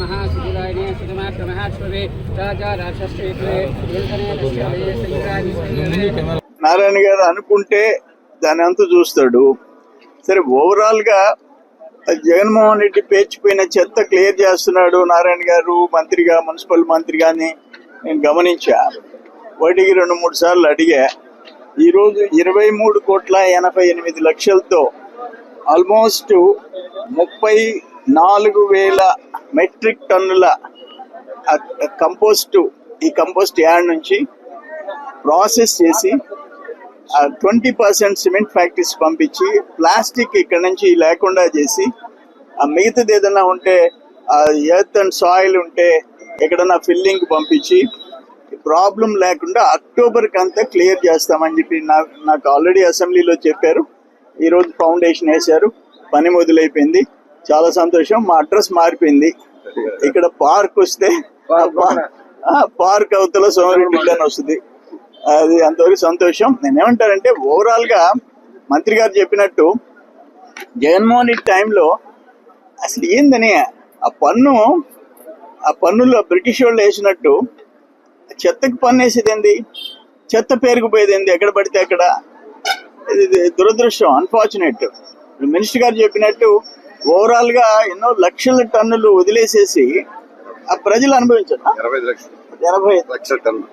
మహాశివాయనే శివమాత్ర మహాశ్వరే నారాయణ గారు అనుకుంటే దాని అంతా చూస్తాడు. సరే ఓవరాల్గా జగన్మోహన్ రెడ్డి పేర్చిపోయిన చెత్త క్లియర్ చేస్తున్నాడు నారాయణ గారు మంత్రిగా మున్సిపల్ మంత్రిగా అని నేను గమనించా. వాటికి రెండు మూడు సార్లు అడిగా ఈరోజు ఇరవై మూడు కోట్ల ఎనభై ఎనిమిది లక్షలతో ఆల్మోస్ట్ ముప్పై నాలుగు వేల మెట్రిక్ టన్నుల కంపోస్టు ఈ కంపోస్ట్ యార్డ్ నుంచి ప్రాసెస్ చేసి ట్వంటీ పర్సెంట్ సిమెంట్ ఫ్యాక్టరీస్ పంపించి ప్లాస్టిక్ ఇక్కడ నుంచి లేకుండా చేసి ఆ మిగతాది ఏదైనా ఉంటే ఆ ఎర్త్ అండ్ సాయిల్ ఉంటే ఎక్కడన్నా ఫిల్లింగ్ పంపించి ప్రాబ్లం లేకుండా అక్టోబర్కి అంతా క్లియర్ చేస్తామని చెప్పి నాకు నాకు ఆల్రెడీ అసెంబ్లీలో చెప్పారు. ఈరోజు ఫౌండేషన్ వేశారు. పని మొదలైపోయింది. చాలా సంతోషం. మా అడ్రస్ మారిపోయింది. ఇక్కడ పార్క్ వస్తే పార్క్ అవతల సోమరెడ్డి అని వస్తుంది. అది అంతవరకు సంతోషం. నేనేమంటానంటే ఓవరాల్గా మంత్రి గారు చెప్పినట్టు జగన్మోహన్ రెడ్డి టైంలో అసలు ఏందని ఆ పన్ను ఆ పన్నులో బ్రిటిష్ వాళ్ళు వేసినట్టు చెత్తకి పన్ను వేసేది ఏంది చెత్త పేరుకుపోయేది ఏంది ఎక్కడ పడితే అక్కడ. ఇది దురదృష్టం అన్ఫార్చునేట్ మినిస్టర్ గారు చెప్పినట్టు ఓవరాల్గా ఎన్నో లక్షల టన్నులు వదిలేసేసి ఆ ప్రజలు అనుభవించారు. ఎనభై లక్షల. Ton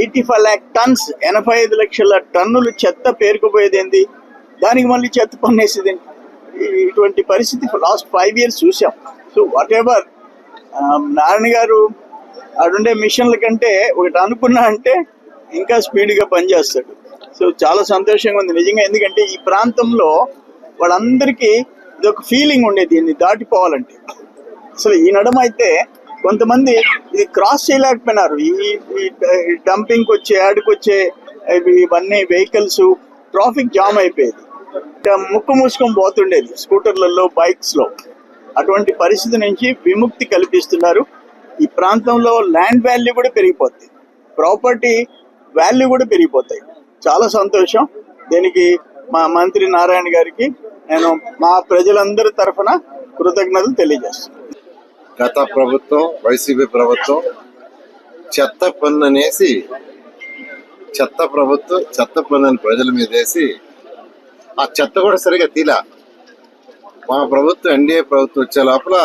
eighty five lakh tons ఎనభై ఐదు లక్షల టన్నులు చెత్త పేరుకుపోయేది ఏంది దానికి మళ్ళీ చెత్త పన్నేసేది ఇటువంటి పరిస్థితి లాస్ట్ ఫైవ్ ఇయర్స్ చూసాం. So whatever Narayana garu ఆడుండే మిషన్ల కంటే ఒకటి అనుకున్నా అంటే ఇంకా స్పీడ్గా పనిచేస్తాడు. సో చాలా సంతోషంగా ఉంది. నిజంగా ఎందుకంటే ఈ ప్రాంతంలో వాళ్ళందరికీ ఇదొక ఫీలింగ్ ఉండేది దీన్ని దాటిపోవాలంటే. అసలు ఈ నడమ అయితే కొంతమంది ఇది క్రాస్ చేయలేకపోయినారు. ఈ డంపింగ్కి వచ్చే యాడ్కి వచ్చే ఇవన్నీ వెహికల్స్ ట్రాఫిక్ జామ్ అయిపోయేది. ముక్కు మూసుకొని పోతుండేది స్కూటర్లలో బైక్స్లో అటువంటి పరిస్థితి నుంచి విముక్తి కల్పిస్తున్నారు. ఈ ప్రాంతంలో ల్యాండ్ వాల్యూ కూడా పెరిగిపోతుంది ప్రాపర్టీ వాల్యూ కూడా పెరిగిపోతాయి. చాలా సంతోషం. దీనికి మా మంత్రి నారాయణ గారికి నేను మా ప్రజలందరి తరఫున కృతజ్ఞతలు తెలియజేస్తున్నాను. గత ప్రభుత్వం వైసీపీ ప్రభుత్వం చెత్త పన్ను అనేసి చెత్త ప్రభుత్వం చెత్త పన్నుని ప్రజల మీద వేసి ఆ చెత్త కూడా సరిగా తీలా. మా ప్రభుత్వం ఎన్డీఏ ప్రభుత్వం వచ్చే లోపల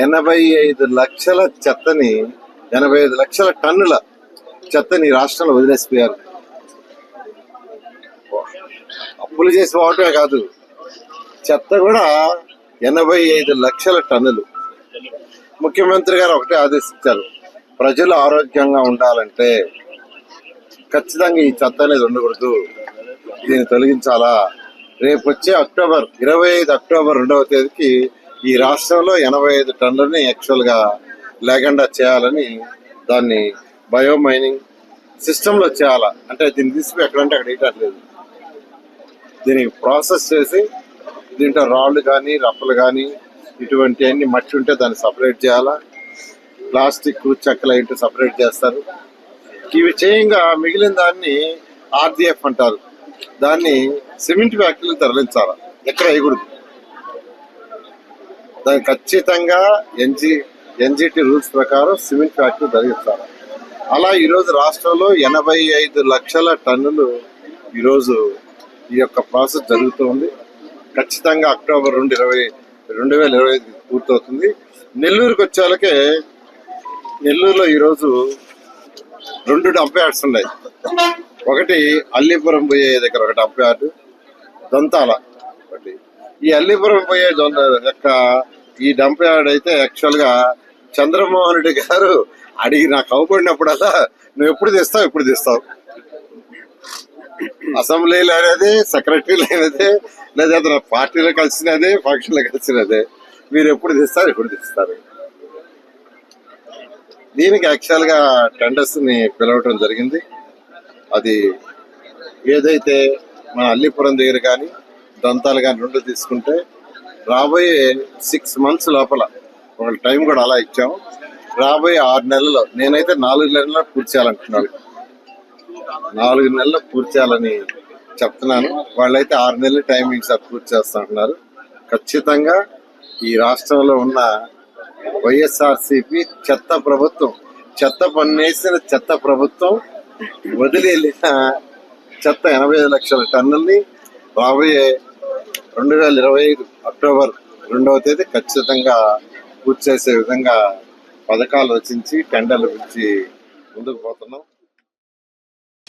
ఎనభై ఐదు లక్షల చెత్తని ఎనభై ఐదు లక్షల టన్నుల చెత్తని రాష్ట్రంలో వదిలేసిపోయారు. అప్పులు చేసి పోవటమే కాదు చెత్త కూడా ఎనభై ఐదు లక్షల టన్నులు. ముఖ్యమంత్రి గారు ఒకటే ఆదేశించారు ప్రజలు ఆరోగ్యంగా ఉండాలంటే ఖచ్చితంగా ఈ చెత్త అనేది ఉండకూడదు. దీన్ని తొలగించాలా? రేపు వచ్చే అక్టోబర్ ఇరవై ఐదు అక్టోబర్ రెండవ తేదీకి ఈ రాష్ట్రంలో ఎనభై ఐదు టన్నులని యాక్చువల్గా లేకుండా చేయాలని దాన్ని బయో మైనింగ్ చేయాలా? అంటే దీన్ని తీసుకుని ఎక్కడంటే అక్కడ ఇవ్వట్లేదు దీనికి ప్రాసెస్ చేసి దీంట్లో రాళ్ళు కానీ రప్పలు కానీ ఇటువంటి అన్ని మట్టి ఉంటే దాన్ని సపరేట్ చేయాలా? ప్లాస్టిక్ చెక్కలు ఏంటో సపరేట్ చేస్తారు. ఇవి చేయంగా మిగిలిన దాన్ని ఆర్డిఎఫ్ అంటారు. దాన్ని సిమెంట్ ఫ్యాక్టరీలు తరలించాలా? ఎక్కడ వేయకూడదు. దానికి ఖచ్చితంగా ఎన్జి ఎన్జిటి రూల్స్ ప్రకారం సిమెంట్ ఫ్యాక్టరీ ధరిస్తారు. అలా ఈరోజు రాష్ట్రంలో ఎనభై ఐదు లక్షల టన్నులు ఈరోజు ఈ యొక్క ప్రాసెస్ జరుగుతుంది. ఖచ్చితంగా అక్టోబర్ రెండు ఇరవై రెండు వేల ఇరవై ఐదు పూర్తవుతుంది. నెల్లూరుకి వచ్చేలకే నెల్లూరులో ఈరోజు రెండు డంప్ యార్డ్స్ ఉన్నాయి. ఒకటి అల్లీపురం పోయే దగ్గర ఒక డంప్ యార్డు దొంతాల ఒకటి. ఈ అల్లీపురం పోయే దొంత యొక్క ఈ డంప్ యార్డ్ అయితే యాక్చువల్గా చంద్రమోహన్ రెడ్డి గారు అడిగి నాకు అవపడినప్పుడల్లా నువ్వు ఎప్పుడు తెస్తావు ఎప్పుడు తెస్తావు? అసెంబ్లీలో అనేది సెక్రటరీలో అనేది లేదా అతను పార్టీలో కలిసినదే ఫంక్షన్లో కలిసినదే. మీరు ఎప్పుడు తెస్తారు ఎప్పుడు తెస్తారు? దీనికి యాక్చువల్గా టెండర్స్ని పిలవటం జరిగింది. అది ఏదైతే మన అల్లిపురం దగ్గర కానీ దంతాలు కానీ రెండు తీసుకుంటే రాబోయే సిక్స్ మంత్స్ లోపల వాళ్ళ టైం కూడా అలా ఇచ్చాము. రాబోయే ఆరు నెలల్లో నేనైతే నాలుగు నెలల్లో పూర్తి చేయాలనుకున్నాను. నాలుగు నెలల్లో పూర్తి చేయాలని చెప్తున్నాను. వాళ్ళైతే ఆరు నెలలు టైమింగ్ సార్ పూర్తి చేస్తుంటున్నారు ఖచ్చితంగా ఈ రాష్ట్రంలో ఉన్న వైఎస్ఆర్సిపి చెత్త ప్రభుత్వం చెత్త పన్నేసిన చెత్త ప్రభుత్వం వదిలి వెళ్ళిన చెత్త ఎనభై ఐదు లక్షల టన్నుల్ని రాబోయే రెండు వేల ఇరవై ఐదు అక్టోబర్ రెండవ తేదీ ఖచ్చితంగా పూర్తి చేసే విధంగా పథకాలు రచించి టెండర్లు పిలిచి ముందుకు పోతున్నాం.